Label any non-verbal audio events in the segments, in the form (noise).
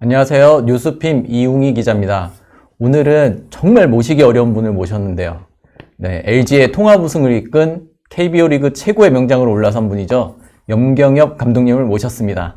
안녕하세요. 뉴스핌 이웅희 기자입니다. 오늘은 정말 모시기 어려운 분을 모셨는데요. 네, LG의 통합 우승을 이끈 KBO 리그 최고의 명장으로 올라선 분이죠. 염경엽 감독님을 모셨습니다.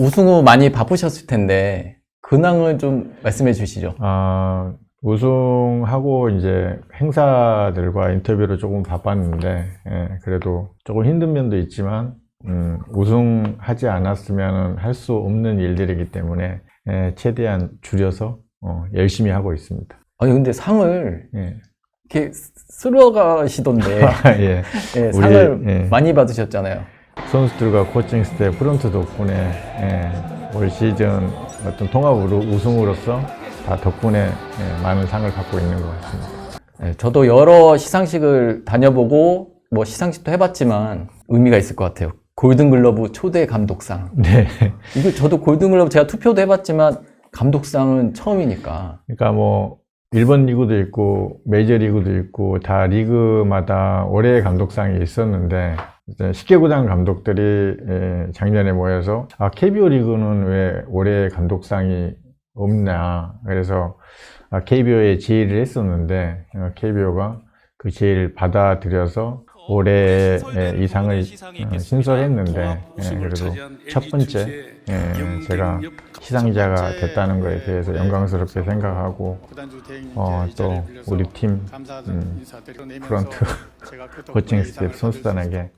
우승 후 많이 바쁘셨을 텐데 근황을 좀 말씀해 주시죠. 아, 우승하고 이제 행사들과 인터뷰를 조금 바빴는데, 예, 그래도 조금 힘든 면도 있지만, 음, 우승하지 않았으면 할 수 없는 일들이기 때문에, 예, 최대한 줄여서, 어, 열심히 하고 있습니다. 아니 근데 상을 예. 이렇게 쓸어 가시던데 (laughs) 예. 예, 우리, 상을 예. 많이 받으셨잖아요. 선수들과 코칭 스태프, 프런트 덕분에, 예, 올 시즌 어떤 통합으로 우승으로서 다 덕분에 예, 많은 상을 받고 있는 것 같습니다. 네, 저도 여러 시상식을 다녀보고 뭐 시상식도 해봤지만 의미가 있을 것 같아요. 골든글러브 초대 감독상. (laughs) 네. 이거 저도 골든글러브 제가 투표도 해봤지만 감독상은 처음이니까. 그러니까 뭐 일본 리그도 있고 메이저 리그도 있고 다 리그마다 올해의 감독상이 있었는데 10개구단 감독들이 예, 작년에 모여서 아 KBO 리그는 왜 올해 감독상이 없냐 그래서 아, KBO에 제의를 했었는데 어, KBO가 그 제의를 받아들여서 올해 예, 이 상을 어, 신설했는데 예, 그래도 첫 번째 예, 제가 시상자가 됐다는 거에 대해서 영광스럽게 생각하고 어, 또 우리 팀 음, 프런트 (laughs) 코칭 스태프 선수단에게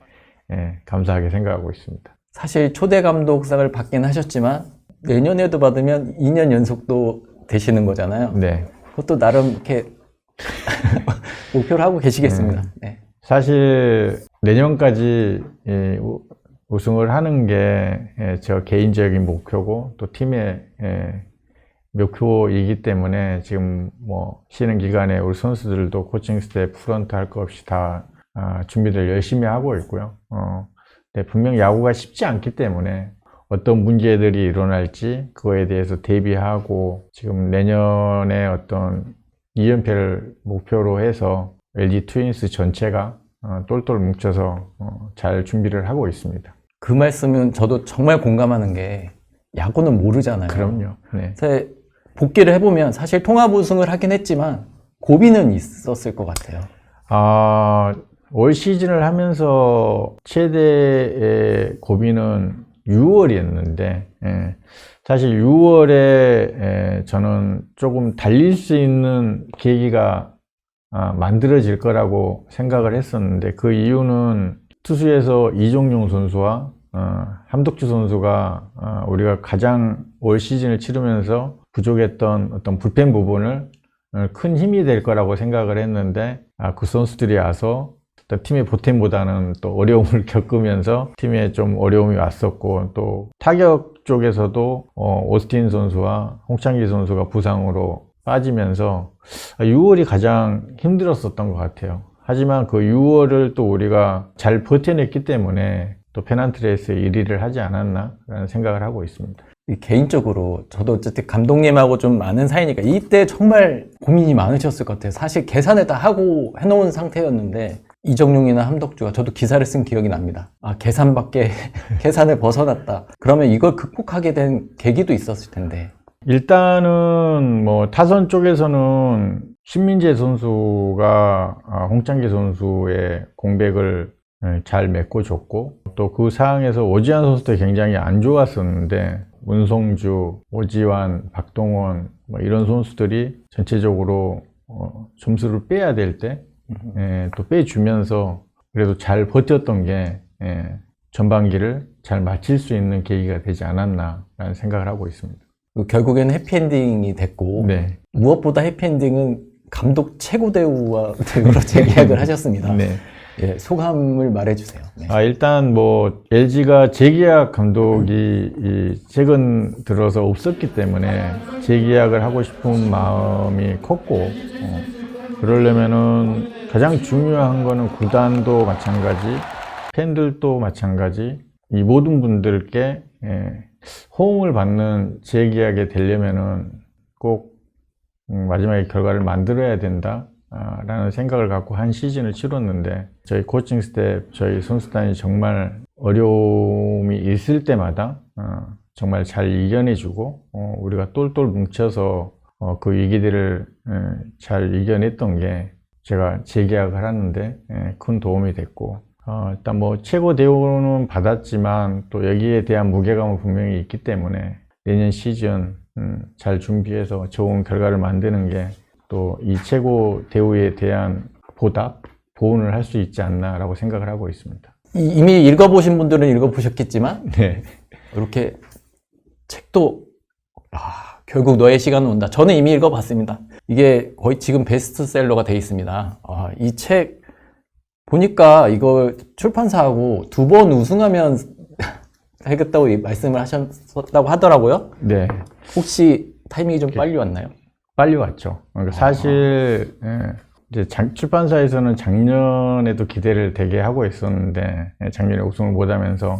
예, 감사하게 생각하고 있습니다. 사실 초대 감독상을 받긴 하셨지만 내년에도 받으면 2년 연속도 되시는 거잖아요. 네. 그것도 나름 이렇게 (laughs) 목표를 하고 계시겠습니다. 음. 네. 사실 내년까지 이 우- 우승을 하는 게 저 개인적인 목표고 또 팀의 예, 목표이기 때문에 지금 뭐 쉬는 기간에 우리 선수들도 코칭 스태프 프런트 할 것 없이 다 아, 준비를 열심히 하고 있고요. 어, 근데 분명 야구가 쉽지 않기 때문에 어떤 문제들이 일어날지 그거에 대해서 대비하고 지금 내년에 어떤 2연패를 목표로 해서 LG 트윈스 전체가 어, 똘똘 뭉쳐서 어, 잘 준비를 하고 있습니다. 그 말씀은 저도 정말 공감하는 게 야구는 모르잖아요. 그럼요. 네. 사실 복귀를 해보면 사실 통합 우승을 하긴 했지만 고비는 있었을 것 같아요. 아, 올 시즌을 하면서 최대의 고비는 6월이었는데, 예, 사실 6월에 저는 조금 달릴 수 있는 계기가 아, 만들어질 거라고 생각을 했었는데, 그 이유는 투수에서 이종용 선수와 어, 함덕주 선수가 어, 우리가 가장 올 시즌을 치르면서 부족했던 어떤 불펜 부분을 어, 큰 힘이 될 거라고 생각을 했는데 아, 그 선수들이 와서 또 팀의 보탬보다는 또 어려움을 (laughs) 겪으면서 팀에 좀 어려움이 왔었고 또 타격 쪽에서도 어, 오스틴 선수와 홍창기 선수가 부상으로 빠지면서 6월이 가장 힘들었었던 것 같아요. 하지만 그 6월을 또 우리가 잘 버텨냈기 때문에 또 페난트레이스 1위를 하지 않았나라는 생각을 하고 있습니다. 이 개인적으로 저도 어쨌든 감독님하고 좀 많은 사이니까 이때 정말 고민이 많으셨을 것 같아요. 사실 계산을 다 하고 해놓은 상태였는데 이정용이나 함덕주가 저도 기사를 쓴 기억이 납니다. 아 계산밖에 (laughs) 계산을 벗어났다. 그러면 이걸 극복하게 된 계기도 있었을 텐데. 일단은 뭐 타선 쪽에서는 신민재 선수가 아, 홍창기 선수의 공백을 예, 잘 메꿔줬고 또 그 상황에서 오지환 선수도 굉장히 안 좋았었는데 문성주, 오지환, 박동원 뭐 이런 선수들이 전체적으로 어, 점수를 빼야 될 때 또 빼주면서 그래도 잘 버텼던 게 예, 전반기를 잘 마칠 수 있는 계기가 되지 않았나라는 생각을 하고 있습니다. 그 결국에는 해피엔딩이 됐고 네. 무엇보다 해피엔딩은 감독 최고 대우와 대우로 (laughs) 재계약을 하셨습니다. 네. 예, 소감을 말해주세요. 네. 아, 일단 뭐 LG가 재계약 감독이 이 최근 들어서 없었기 때문에 재계약을 하고 싶은 마음이 컸고 어, 그러려면은 가장 중요한 거는 구단도 마찬가지, 팬들도 마찬가지 이 모든 분들께 예, 호응을 받는 재계약이 되려면은 꼭 음, 마지막에 결과를 만들어야 된다. 아, 라는 생각을 갖고 한 시즌을 치렀는데 저희 코칭 스텝, 저희 선수단이 정말 어려움이 있을 때마다 어, 정말 잘 이겨내주고 어, 우리가 똘똘 뭉쳐서 어, 그 위기들을 에, 잘 이겨냈던 게 제가 재계약을 하는데 에, 큰 도움이 됐고 어, 일단 뭐 최고 대우는 받았지만 또 여기에 대한 무게감은 분명히 있기 때문에 내년 시즌 음, 잘 준비해서 좋은 결과를 만드는 게 또 이 최고 대우에 대한 보답, 보온을 할 수 있지 않나라고 생각을 하고 있습니다. 이- 이미 읽어보신 분들은 읽어보셨겠지만 (laughs) 네. 이렇게 책도 아, 결국 너의 시간은 온다. 저는 이미 읽어봤습니다. 이게 거의 지금 베스트셀러가 돼 있습니다. 아, 이 책 보니까 이거 출판사하고 두 번 우승하면 (laughs) 하겠다고 이 말씀을 하셨다고 하더라고요. 네. 혹시 타이밍이 좀 빨리 왔나요? 빨리 왔죠. 그러니까 사실 예, 이제 작- 출판사에서는 작년에도 기대를 되게 하고 있었는데 예, 작년에 우승을 못하면서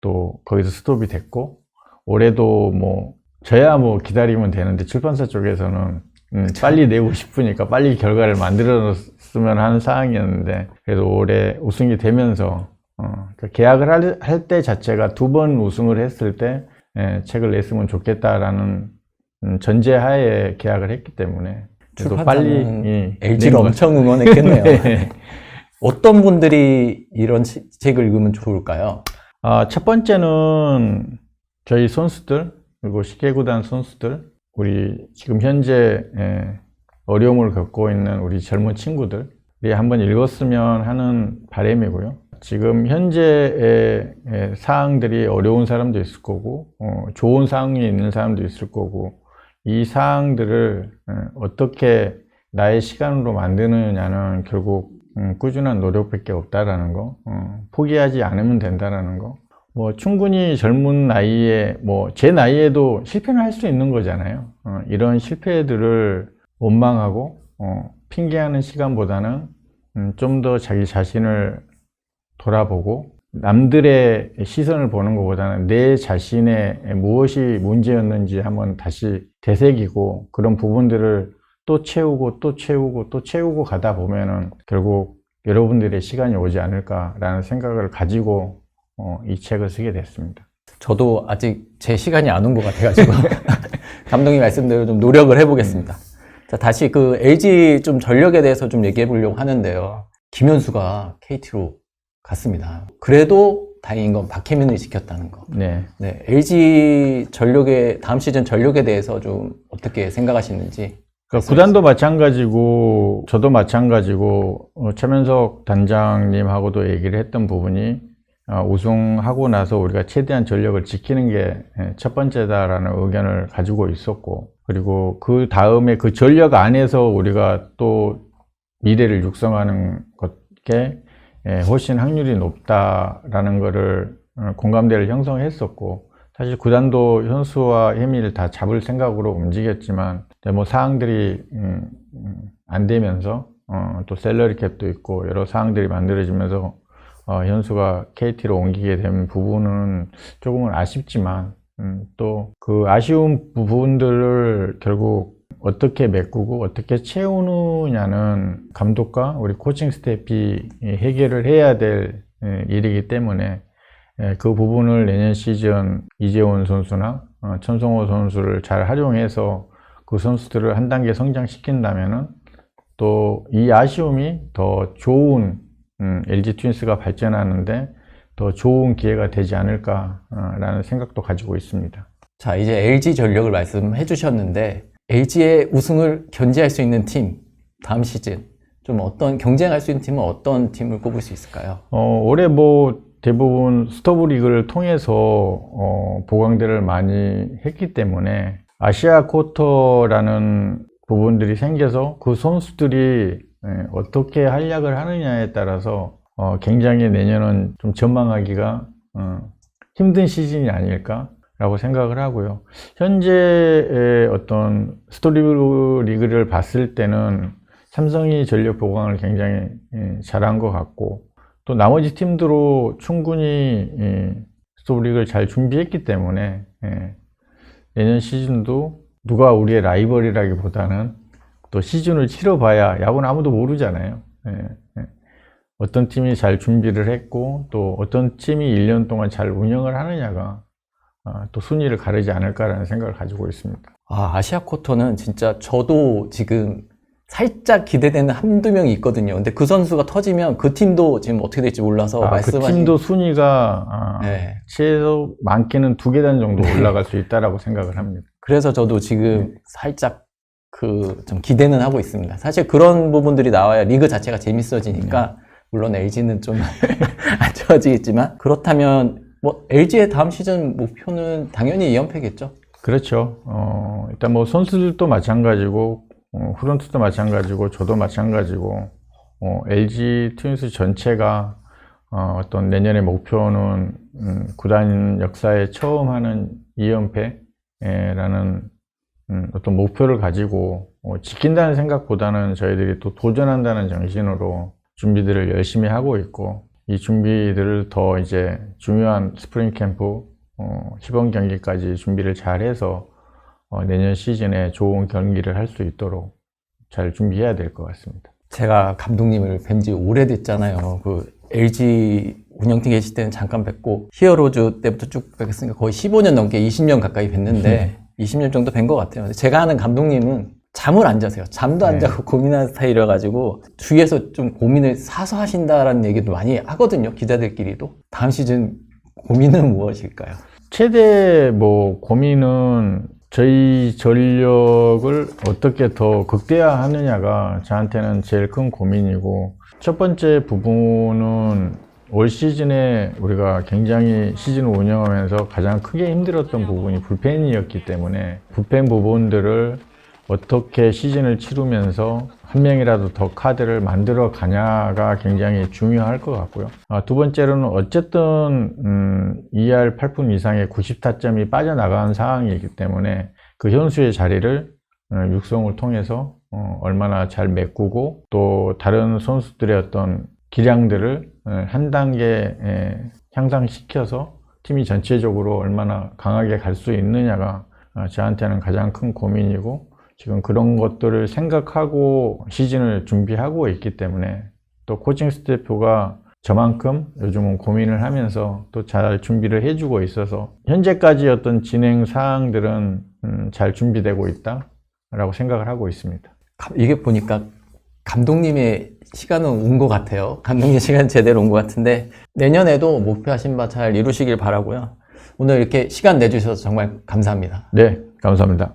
또 거기서 스톱이 됐고 올해도 뭐 저야 뭐 기다리면 되는데 출판사 쪽에서는 음, 빨리 내고 싶으니까 빨리 결과를 만들었으면 하는 상황이었는데 그래도 올해 우승이 되면서 어, 그 계약을 할 때 자체가 두 번 우승을 했을 때 예, 책을 냈으면 좋겠다라는 음, 전제하에 계약을 했기 때문에 그래도 빨리 예, LG를 엄청 응원했겠네요. 네. (laughs) 어떤 분들이 이런 시- 책을 읽으면 좋을까요? 아, 첫 번째는 저희 선수들 그리고 시계구단 선수들 우리 지금 현재 예, 어려움을 겪고 있는 우리 젊은 친구들이 한번 읽었으면 하는 바람이고요. 지금 현재의 예, 사항들이 어려운 사람도 있을 거고 어, 좋은 사항이 있는 사람도 있을 거고 이 사항들을 예, 어떻게 나의 시간으로 만드느냐는 결국 음, 꾸준한 노력밖에 없다라는 거, 어, 포기하지 않으면 된다라는 거. 뭐 충분히 젊은 나이에 뭐 제 나이에도 실패는 할 수 있는 거잖아요. 어, 이런 실패들을 원망하고 어, 핑계하는 시간보다는 음, 좀 더 자기 자신을 돌아보고 남들의 시선을 보는 것보다는 내 자신의 무엇이 문제였는지 한번 다시 되새기고 그런 부분들을 또 채우고 또 채우고 또 채우고 가다 보면은 결국 여러분들의 시간이 오지 않을까라는 생각을 가지고 어, 이 책을 쓰게 됐습니다. 저도 아직 제 시간이 안 온 것 같아가지고 (laughs) 감독님 말씀대로 좀 노력을 해보겠습니다. 자 다시 그 LG 좀 전력에 대해서 좀 얘기해 보려고 하는데요. 김현수가 KT로 갔습니다. 그래도 다행인 건 박혜민을 지켰다는 거. 네. 네, LG 전력의 다음 시즌 전력에 대해서 좀 어떻게 생각하시는지. 그러니까 구단도 마찬가지고 저도 마찬가지고 어, 최면석 단장님하고도 얘기를 했던 부분이 어, 우승하고 나서 우리가 최대한 전력을 지키는 게 첫 번째다라는 의견을 가지고 있었고 그리고 그 다음에 그 전력 안에서 우리가 또 미래를 육성하는 것게 예, 훨씬 확률이 높다라는 거를 어, 공감대를 형성했었고 사실 구단도 현수와 혜미를 다 잡을 생각으로 움직였지만 뭐 사항들이 음, 음, 안 되면서 어, 또 셀러리 캡도 있고 여러 사항들이 만들어지면서 어, 현수가 KT로 옮기게 된 부분은 조금은 아쉽지만 음, 또그 아쉬운 부분들을 결국 어떻게 메꾸고 어떻게 채우느냐는 감독과 우리 코칭 스태프이 해결을 해야 될 예, 일이기 때문에 예, 그 부분을 내년 시즌 이재원 선수나 어, 천성호 선수를 잘 활용해서 그 선수들을 한 단계 성장시킨다면은 또 이 아쉬움이 더 좋은 음, LG 트윈스가 발전하는데 더 좋은 기회가 되지 않을까라는 생각도 가지고 있습니다. 자, 이제 LG 전력을 말씀해 주셨는데, LG의 우승을 견제할 수 있는 팀, 다음 시즌, 좀 어떤, 경쟁할 수 있는 팀은 어떤 팀을 꼽을 수 있을까요? 어, 올해 뭐 대부분 스토브 리그를 통해서 어, 보강대를 많이 했기 때문에 아시아 쿼터라는 부분들이 생겨서 그 선수들이 예, 어떻게 활약을 하느냐에 따라서 어, 굉장히 내년은 좀 전망하기가 어, 힘든 시즌이 아닐까라고 생각을 하고요. 현재의 어떤 스토리 리그를 봤을 때는 삼성이 전력 보강을 굉장히 예, 잘한 것 같고 또 나머지 팀들도 충분히 예, 스토리를 잘 준비했기 때문에 예, 내년 시즌도 누가 우리의 라이벌이라기보다는 또 시즌을 치러봐야 야구는 아무도 모르잖아요. 예, 예. 어떤 팀이 잘 준비를 했고 또 어떤 팀이 1년 동안 잘 운영을 하느냐가 아, 또 순위를 가르지 않을까라는 생각을 가지고 있습니다. 아, 아시아 쿼터는 진짜 저도 지금 살짝 기대되는 한두 명이 있거든요. 근데 그 선수가 터지면 그 팀도 지금 어떻게 될지 몰라서 아, 그 말씀하신 팀도 순위가 아, 네. 최소 많게는 두 계단 정도 올라갈 수 있다라고 생각을 합니다. 그래서 저도 네. 지금 살짝 그 좀 기대는 하고 있습니다. 사실 그런 부분들이 나와야 리그 자체가 재밌어지니까 네. 물론 LG는 좀 (laughs) 안 좋아지겠지만 그렇다면 뭐 LG의 다음 시즌 목표는 당연히 2연패겠죠. 그렇죠. 어, 일단 뭐 선수들도 마찬가지고 어, 프런트도 마찬가지고 저도 마찬가지고 어, LG 트윈스 전체가 어, 어떤 내년의 목표는 음, 구단 역사에 처음 하는 2연패라는 음, 어떤 목표를 가지고 어, 지킨다는 생각보다는 저희들이 또 도전한다는 정신으로 준비들을 열심히 하고 있고 이 준비들을 더 이제 중요한 스프링 캠프 어, 시범 경기까지 준비를 잘해서 어, 내년 시즌에 좋은 경기를 할 수 있도록 잘 준비해야 될 것 같습니다. 제가 감독님을 뵌 지 오래됐잖아요. 그 LG 운영팀 계실 때는 잠깐 뵙고 히어로즈 때부터 쭉 뵙겠으니까 거의 15년 넘게 20년 가까이 뵀는데 (laughs) 20년 정도 뵌 것 같아요. 제가 아는 감독님은 잠을 안 자세요. 잠도 안 네. 자고 (laughs) 고민하는 스타일이라 가지고 주위에서 좀 고민을 사서 하신다라는 얘기도 많이 하거든요. 기자들끼리도. 다음 시즌 고민은 무엇일까요? 최대 뭐 고민은 저희 전력을 어떻게 더 극대화하느냐가 저한테는 제일 큰 고민이고 첫 번째 부분은 올 시즌에 우리가 굉장히 시즌을 운영하면서 가장 크게 힘들었던 부분이 불펜이었기 때문에 불펜 부분들을 어떻게 시즌을 치르면서 한 명이라도 더 카드를 만들어 가냐가 굉장히 중요할 것 같고요. 아, 두 번째로는 어쨌든 음, 2할 8분 이상의 90타점이 빠져나간 상황이기 때문에 그 현수의 자리를 어, 육성을 통해서 어, 얼마나 잘 메꾸고 또 다른 선수들의 어떤 기량들을 어, 한 단계 에, 향상시켜서 팀이 전체적으로 얼마나 강하게 갈 수 있느냐가 어, 저한테는 가장 큰 고민이고 지금 그런 것들을 생각하고 시즌을 준비하고 있기 때문에 또 코칭 스태프가 저만큼 요즘은 고민을 하면서 또 잘 준비를 해주고 있어서 현재까지 어떤 진행 사항들은 음, 잘 준비되고 있다라고 생각을 하고 있습니다. 감- 이게 보니까 감독님의 시간은 온 것 같아요. 감독님 시간 제대로 온 것 같은데 내년에도 목표하신 바 잘 이루시길 바라고요. 오늘 이렇게 시간 내주셔서 정말 감사합니다. 네, 감사합니다.